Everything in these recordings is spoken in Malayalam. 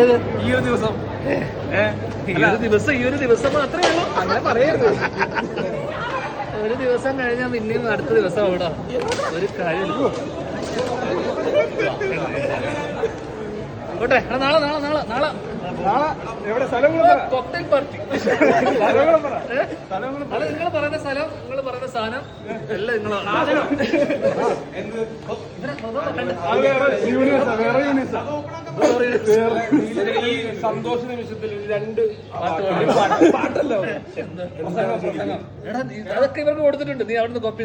ഏത്? ഈ ഒരു ദിവസം. ഈ ഒരു ദിവസം ഈ ഒരു ദിവസം മാത്രമേ ഉള്ളൂ. അങ്ങനെ പറയരുത്. ഒരു ദിവസം കഴിഞ്ഞാൽ പിന്നെയും അടുത്ത ദിവസം അവിടെ. ഒരു കാര്യം പോട്ടെ നാളെ നാളെ നാളെ നാളെ. കോക്ടെയിൽ പാർട്ടി നിങ്ങൾ പറയുന്ന സ്ഥലം നിങ്ങൾ പറയുന്ന സാധനം എല്ലാം നിങ്ങൾ ഈ സന്തോഷ നിമിഷത്തിൽ രണ്ട് പാട്ട് പാട്ടല്ലോ? അതൊക്കെ ഇവർക്ക് കൊടുത്തിട്ടുണ്ട്. നീ അവിടുന്ന് കോപ്പി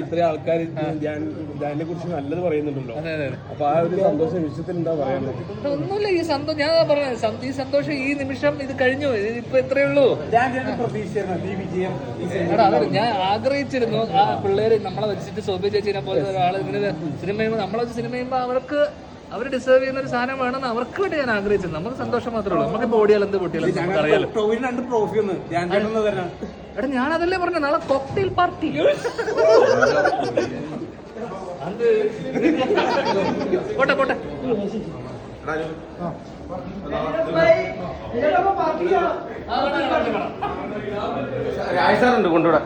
ഇത്രയും ആൾക്കാർ ധ്യാനെ കുറിച്ച് നല്ലത് പറയുന്നുണ്ടല്ലോ. അതെ അതെ അതെ. അപ്പൊ ആ ഒരു സന്തോഷ നിമിഷത്തിൽ എന്താ പറയുന്നത് ഒന്നുമില്ല ഈ സന്തോഷം ഞാൻ പറഞ്ഞത് ഈ സന്തോഷം ഈ നിമിഷം ഇത് കഴിഞ്ഞു. ഇത് ഇപ്പൊ എത്രയേ ഉള്ളൂ പ്രതീക്ഷയായിരുന്നു ഈ വിജയം എടാ ഞാൻ ആഗ്രഹിച്ചിരുന്നു ആ പിള്ളേര് നമ്മളെ വെച്ചിട്ട് സോബി ചേച്ചിനെ പോലെ ഒരാൾ ഇങ്ങനെ സിനിമ ചെയ്യുമ്പോൾ നമ്മളെ വെച്ച് സിനിമ ചെയ്യുമ്പോൾ അവർക്ക് അവർ ഡിസേർവ് ചെയ്യുന്ന ഒരു സാധനം വേണമെന്ന് അവർക്ക് വേണ്ടി ഞാൻ ആഗ്രഹിച്ചത് നമുക്ക് സന്തോഷം മാത്രമേ ഉള്ളൂ. നമുക്ക് ഓടിയാൽ എന്ത് പൊട്ടിയാലും എടാ ഞാൻ അതല്ലേ പറഞ്ഞു നാളെ കോക്ടെയിൽ പാർട്ടി പോട്ടെ പോട്ടെ. രാജ് സാറുണ്ട് കൊണ്ടുവിടാൻ